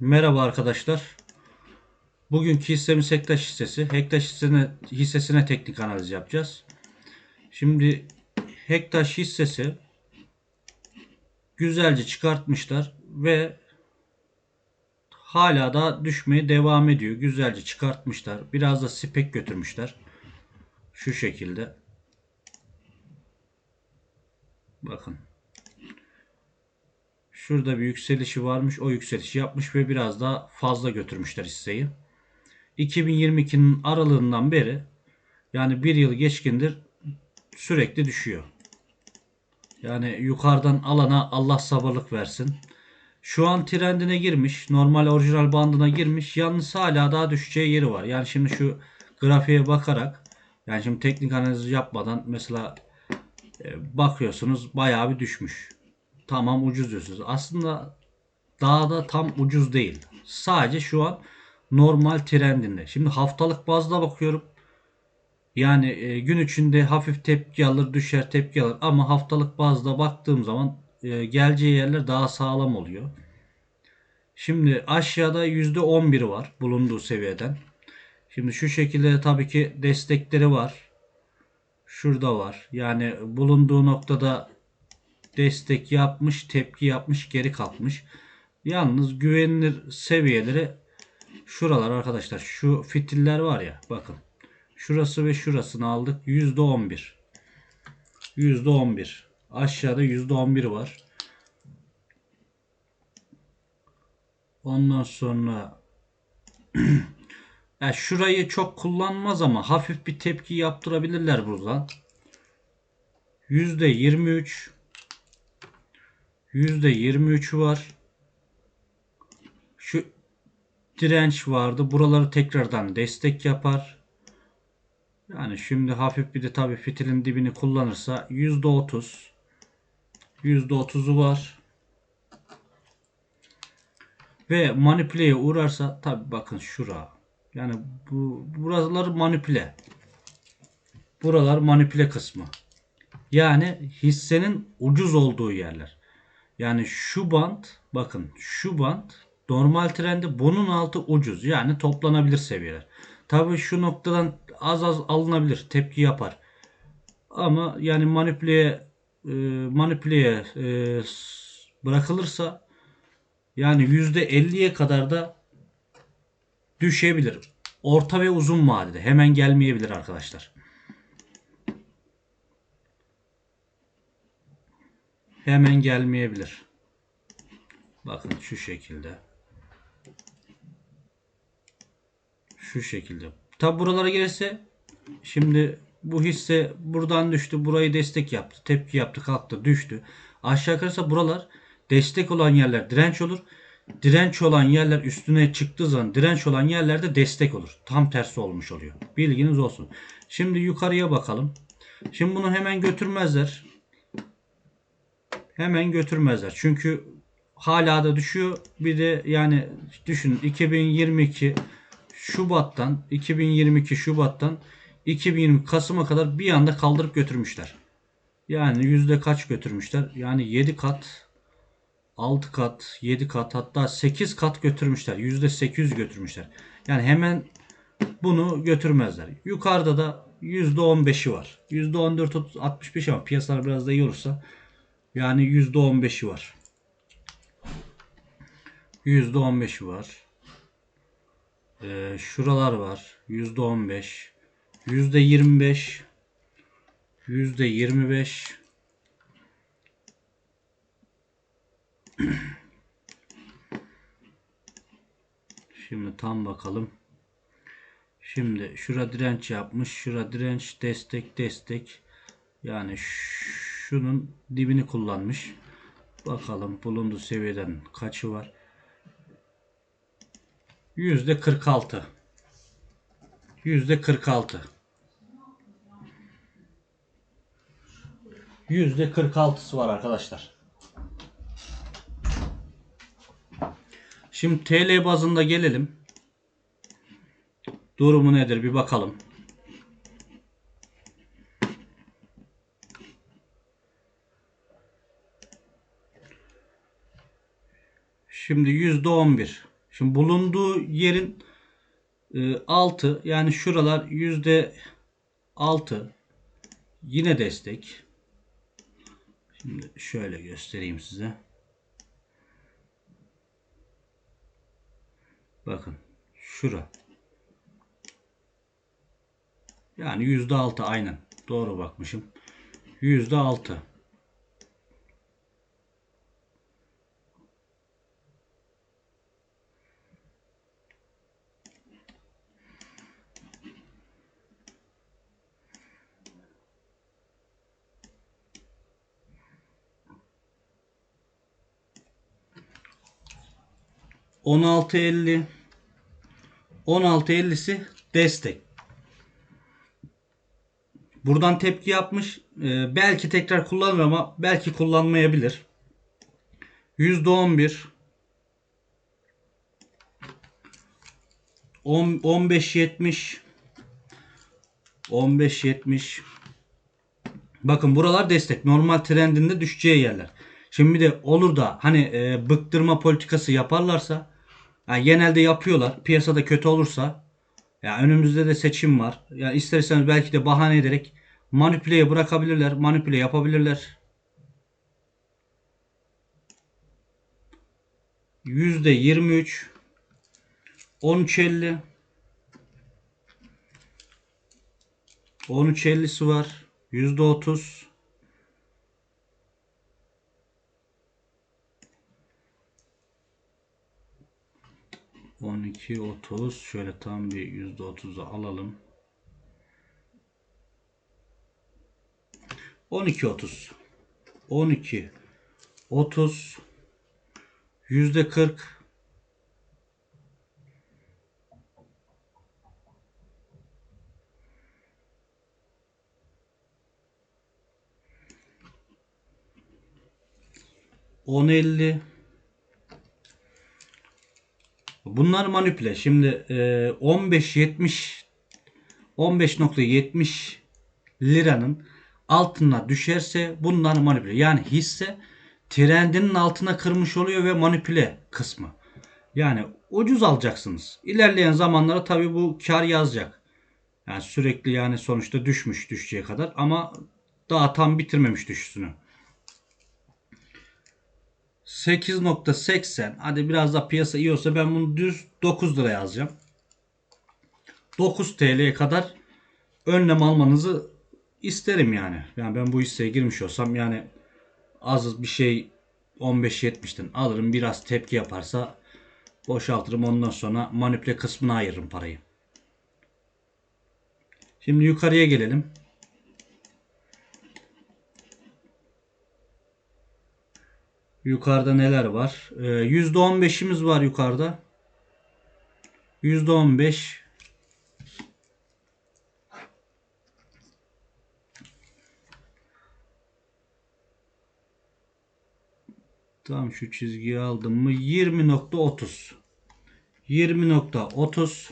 Merhaba arkadaşlar. Bugünkü hissemiz Hektaş hissesi. Hektaş hissesine, hissesine teknik analiz yapacağız. Şimdi Hektaş hissesi güzelce çıkartmışlar ve hala da düşmeye devam ediyor. Güzelce çıkartmışlar. Biraz da spek götürmüşler. Şu şekilde. Bakın. Şurada bir yükselişi varmış. O yükselişi yapmış ve biraz daha fazla götürmüşler hisseyi. 2022'nin aralığından beri yani bir yıl geçkindir sürekli düşüyor. Yani yukarıdan alana Allah sabırlık versin. Şu an trendine girmiş. Normal orijinal bandına girmiş. Yalnız hala daha düşeceği yeri var. Yani şimdi şu grafiğe bakarak yani şimdi teknik analiz yapmadan mesela e, bakıyorsunuz bayağı bir düşmüş tamam ucuz diyorsunuz. Aslında daha da tam ucuz değil. Sadece şu an normal trendinde. Şimdi haftalık bazda bakıyorum. Yani e, gün içinde hafif tepki alır düşer tepki alır ama haftalık bazda baktığım zaman e, geleceği yerler daha sağlam oluyor. Şimdi aşağıda %11 var bulunduğu seviyeden. Şimdi şu şekilde tabii ki destekleri var. Şurada var. Yani bulunduğu noktada destek yapmış, tepki yapmış, geri kalkmış. Yalnız güvenilir seviyeleri şuralar arkadaşlar. Şu fitiller var ya bakın. Şurası ve şurasını aldık. %11. %11. Aşağıda %11 var. Ondan sonra ya şurayı çok kullanmaz ama hafif bir tepki yaptırabilirler buradan. %23 %23'ü var. Şu direnç vardı. Buraları tekrardan destek yapar. Yani şimdi hafif bir de tabii fitilin dibini kullanırsa %30 %30'u var. Ve manipüleye uğrarsa tabi bakın şura. Yani bu buralar manipüle. Buralar manipüle kısmı. Yani hissenin ucuz olduğu yerler. Yani şu band bakın şu band normal trendi bunun altı ucuz. Yani toplanabilir seviyeler. Tabi şu noktadan az az alınabilir. Tepki yapar. Ama yani manipüleye e, manipüleye bırakılırsa yani %50'ye kadar da düşebilir. Orta ve uzun vadede hemen gelmeyebilir arkadaşlar. Hemen gelmeyebilir. Bakın şu şekilde. Şu şekilde. Tabi buralara gelirse şimdi bu hisse buradan düştü. Burayı destek yaptı. Tepki yaptı. Kalktı. Düştü. Aşağı kalırsa buralar destek olan yerler direnç olur. Direnç olan yerler üstüne çıktığı zaman direnç olan yerlerde destek olur. Tam tersi olmuş oluyor. Bilginiz olsun. Şimdi yukarıya bakalım. Şimdi bunu hemen götürmezler hemen götürmezler. Çünkü hala da düşüyor. Bir de yani düşünün 2022 Şubat'tan 2022 Şubat'tan 2020 Kasım'a kadar bir anda kaldırıp götürmüşler. Yani yüzde kaç götürmüşler? Yani 7 kat 6 kat 7 kat hatta 8 kat götürmüşler. Yüzde 800 götürmüşler. Yani hemen bunu götürmezler. Yukarıda da yüzde 15'i var. Yüzde 14 65 ama piyasalar biraz da iyi olursa yani %15'i var. %15'i var. Ee, şuralar var. %15. %25. %25. Şimdi tam bakalım. Şimdi şura direnç yapmış. Şura direnç destek destek. Yani şunun dibini kullanmış. Bakalım bulunduğu seviyeden kaçı var. Yüzde 46. Yüzde 46. Yüzde 46'sı var arkadaşlar. Şimdi TL bazında gelelim. Durumu nedir bir bakalım. Şimdi yüzde on bir. Şimdi bulunduğu yerin e, altı yani şuralar yüzde altı yine destek. Şimdi şöyle göstereyim size. Bakın şura. Yani yüzde altı aynen. Doğru bakmışım. Yüzde altı. On altı elli. On altı ellisi destek. Buradan tepki yapmış. Ee, belki tekrar kullanır ama belki kullanmayabilir. %11 10 15.70 15.70 Bakın buralar destek. Normal trendinde düşeceği yerler. Şimdi de olur da hani e, bıktırma politikası yaparlarsa yani genelde yapıyorlar. Piyasada kötü olursa ya önümüzde de seçim var. Ya isterseniz belki de bahane ederek manipüleye bırakabilirler. Manipüle yapabilirler. Yüzde 23 13.50 13.50'si var. Yüzde 30 12 30 şöyle tam bir yüzde 30'u alalım. 12 30 12 30 yüzde 40 10 50 Bunlar manipüle. Şimdi e, 15 70 15.70 liranın altına düşerse bunlar manipüle. Yani hisse trendinin altına kırmış oluyor ve manipüle kısmı. Yani ucuz alacaksınız. İlerleyen zamanlara tabii bu kar yazacak. Yani sürekli yani sonuçta düşmüş düşeceği kadar ama daha tam bitirmemiş düşüşünü. 8.80 hadi biraz da piyasa iyi olsa ben bunu düz 9 lira yazacağım. 9 TL'ye kadar önlem almanızı isterim yani. Yani ben bu hisseye girmiş olsam yani az bir şey 15-70'ten alırım biraz tepki yaparsa boşaltırım ondan sonra manipüle kısmına ayırırım parayı. Şimdi yukarıya gelelim. Yukarıda neler var? Ee, %15'imiz var yukarıda. %15 Tam şu çizgiyi aldım mı 20.30 20.30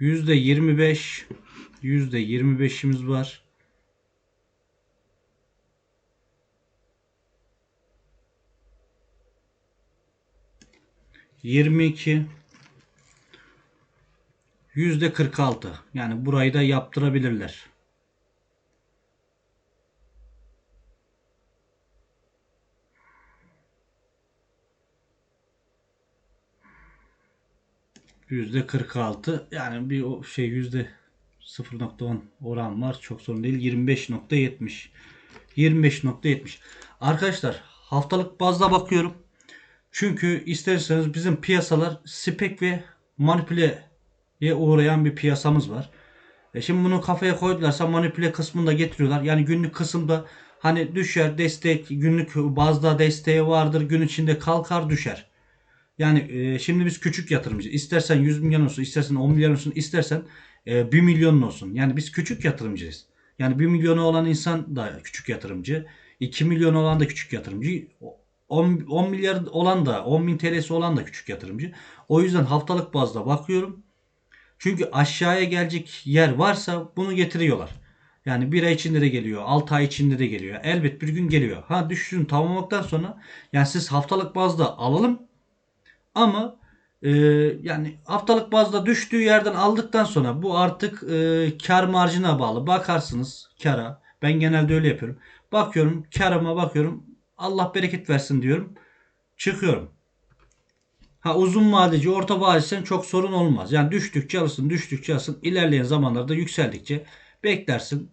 %25 %25'imiz var. Yirmi iki yüzde kırk altı yani burayı da yaptırabilirler. Yüzde 46 yani bir şey yüzde 0.10 oran var. Çok sorun değil. 25.70 25.70 Arkadaşlar haftalık bazda bakıyorum. Çünkü isterseniz bizim piyasalar spek ve manipüleye uğrayan bir piyasamız var. E şimdi bunu kafaya koydularsa manipüle kısmında getiriyorlar. Yani günlük kısımda hani düşer destek günlük bazda desteği vardır. Gün içinde kalkar düşer. Yani e, şimdi biz küçük yatırımcı. İstersen 100 milyon olsun, istersen 10 milyon olsun, istersen e, 1 milyon olsun. Yani biz küçük yatırımcıyız. Yani 1 milyonu olan insan da küçük yatırımcı. 2 milyon olan da küçük yatırımcı. 10, 10 milyar olan da 10 bin TL'si olan da küçük yatırımcı. O yüzden haftalık bazda bakıyorum. Çünkü aşağıya gelecek yer varsa bunu getiriyorlar. Yani bir ay içinde de geliyor. 6 ay içinde de geliyor. Elbet bir gün geliyor. Ha düşüşün tamamladıktan sonra yani siz haftalık bazda alalım Ama e, yani haftalık bazda düştüğü yerden aldıktan sonra bu artık e, kar marjına bağlı. Bakarsınız kara. Ben genelde öyle yapıyorum. Bakıyorum karıma bakıyorum. Allah bereket versin diyorum. Çıkıyorum. Ha uzun vadeci, orta vadecisen çok sorun olmaz. Yani düştükçe alırsın, düştükçe alırsın. İlerleyen zamanlarda yükseldikçe beklersin.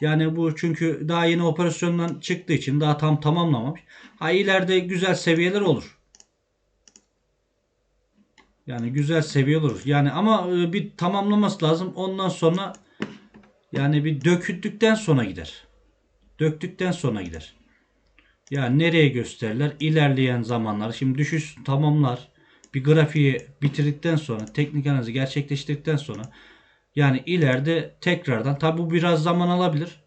Yani bu çünkü daha yeni operasyondan çıktığı için daha tam tamamlamamış. Ha ileride güzel seviyeler olur. Yani güzel seviye olur. Yani ama e, bir tamamlaması lazım. Ondan sonra yani bir döküldükten sonra gider. Döktükten sonra gider. Yani nereye gösterirler? İlerleyen zamanlar. Şimdi düşüş tamamlar. Bir grafiği bitirdikten sonra, teknik analizi gerçekleştirdikten sonra yani ileride tekrardan tabi bu biraz zaman alabilir.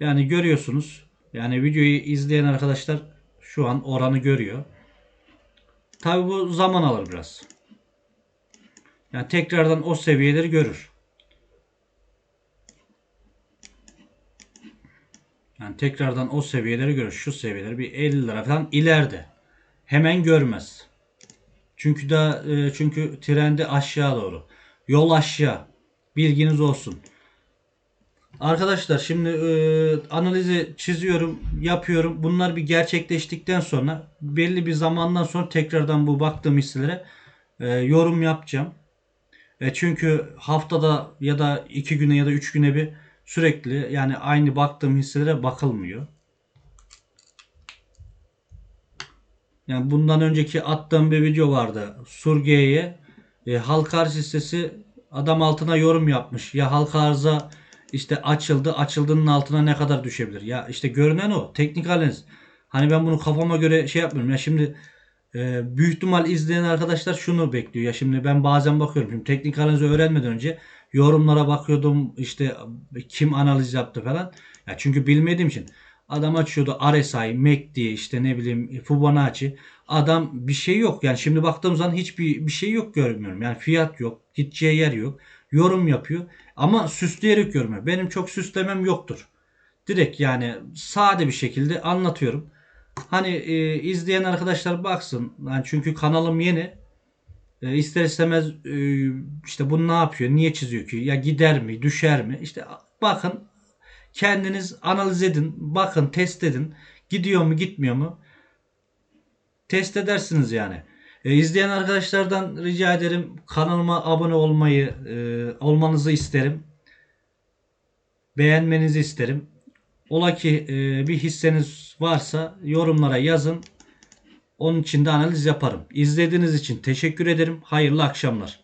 Yani görüyorsunuz. Yani videoyu izleyen arkadaşlar şu an oranı görüyor. Tabi bu zaman alır biraz. Yani tekrardan o seviyeleri görür. Yani tekrardan o seviyeleri görür. Şu seviyeleri bir 50 lira falan ileride. Hemen görmez. Çünkü da e, çünkü trendi aşağı doğru. Yol aşağı. Bilginiz olsun. Arkadaşlar şimdi e, analizi çiziyorum, yapıyorum. Bunlar bir gerçekleştikten sonra belli bir zamandan sonra tekrardan bu baktığım hisselere e, yorum yapacağım. E, çünkü haftada ya da iki güne ya da üç güne bir sürekli yani aynı baktığım hisselere bakılmıyor. Yani bundan önceki attığım bir video vardı. Surge'ye e, halka arz hissesi adam altına yorum yapmış. Ya halka arza işte açıldı. Açıldığının altına ne kadar düşebilir? Ya işte görünen o. Teknik analiz. Hani ben bunu kafama göre şey yapmıyorum. Ya şimdi e, büyük ihtimal izleyen arkadaşlar şunu bekliyor. Ya şimdi ben bazen bakıyorum. Şimdi teknik analizi öğrenmeden önce yorumlara bakıyordum. işte kim analiz yaptı falan. Ya çünkü bilmediğim için. Adam açıyordu RSI, MACD işte ne bileyim Fibonacci. Adam bir şey yok. Yani şimdi baktığım zaman hiçbir bir şey yok görmüyorum. Yani fiyat yok. Gideceği yer yok. Yorum yapıyor. Ama süsleyerek görmüyor. Benim çok süslemem yoktur. Direkt yani sade bir şekilde anlatıyorum. Hani e, izleyen arkadaşlar baksın. Yani çünkü kanalım yeni. E, ister istemez e, işte bunu ne yapıyor? Niye çiziyor ki? Ya gider mi? Düşer mi? İşte bakın kendiniz analiz edin. Bakın test edin. Gidiyor mu gitmiyor mu? Test edersiniz yani. E, izleyen arkadaşlardan rica ederim kanalıma abone olmayı e, olmanızı isterim. Beğenmenizi isterim. Ola ki e, bir hisseniz varsa yorumlara yazın. Onun için de analiz yaparım. İzlediğiniz için teşekkür ederim. Hayırlı akşamlar.